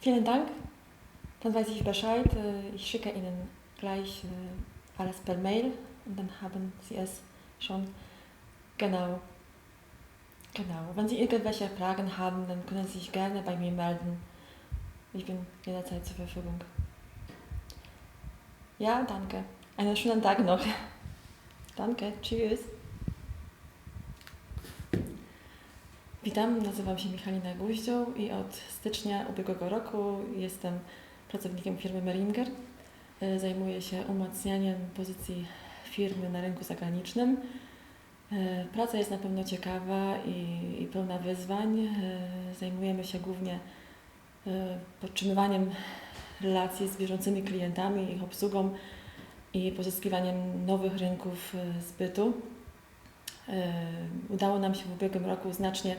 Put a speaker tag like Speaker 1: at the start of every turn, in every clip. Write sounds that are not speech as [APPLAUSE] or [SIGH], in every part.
Speaker 1: Vielen Dank. Dann weiß ich Bescheid. Äh, Ich schicke Ihnen gleich äh, alles per Mail und dann haben Sie es schon. Genau. Genau. Wenn Sie irgendwelche Fragen haben, dann können Sie sich gerne bei mir melden. Ich bin jederzeit zur Verfügung. Ja, danke. Einen schönen Tag noch. [LAUGHS] Danke. Tschüss. Witam, nazywam się Michalina Guździoł i od stycznia ubiegłego roku jestem pracownikiem firmy Meringer. E, Zajmuję się umacnianiem pozycji firmy na rynku zagranicznym. E, Praca jest na pewno ciekawa i, i pełna wyzwań. E, Zajmujemy się głównie podtrzymywaniem relacji z bieżącymi klientami, ich obsługą i pozyskiwaniem nowych rynków zbytu. Udało nam się w ubiegłym roku znacznie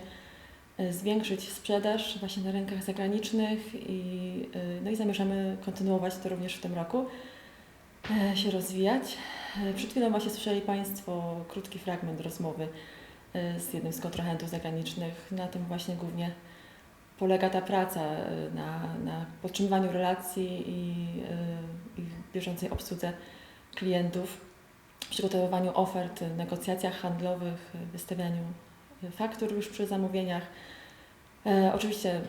Speaker 1: e, zwiększyć sprzedaż właśnie na rynkach zagranicznych i, e, no i zamierzamy kontynuować to również w tym roku, e, się rozwijać. Przed chwilą właśnie słyszeli Państwo krótki fragment rozmowy z jednym z kontrahentów zagranicznych. Na tym właśnie głównie polega ta praca, na, na podtrzymywaniu relacji i, i bieżącej obsłudze klientów przygotowywaniu ofert, negocjacjach handlowych, wystawianiu faktur już przy zamówieniach. E, oczywiście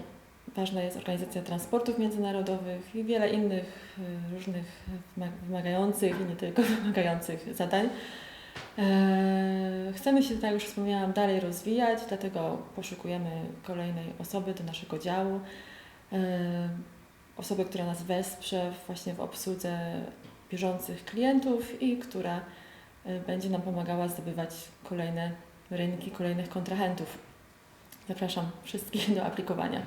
Speaker 1: ważna jest organizacja transportów międzynarodowych i wiele innych e, różnych wyma- wymagających i nie tylko [LAUGHS] wymagających zadań. E, chcemy się, tak jak już wspomniałam, dalej rozwijać, dlatego poszukujemy kolejnej osoby do naszego działu. Osoby, która nas wesprze właśnie w obsłudze bieżących klientów i która będzie nam pomagała zdobywać kolejne rynki, kolejnych kontrahentów. Zapraszam wszystkich do aplikowania.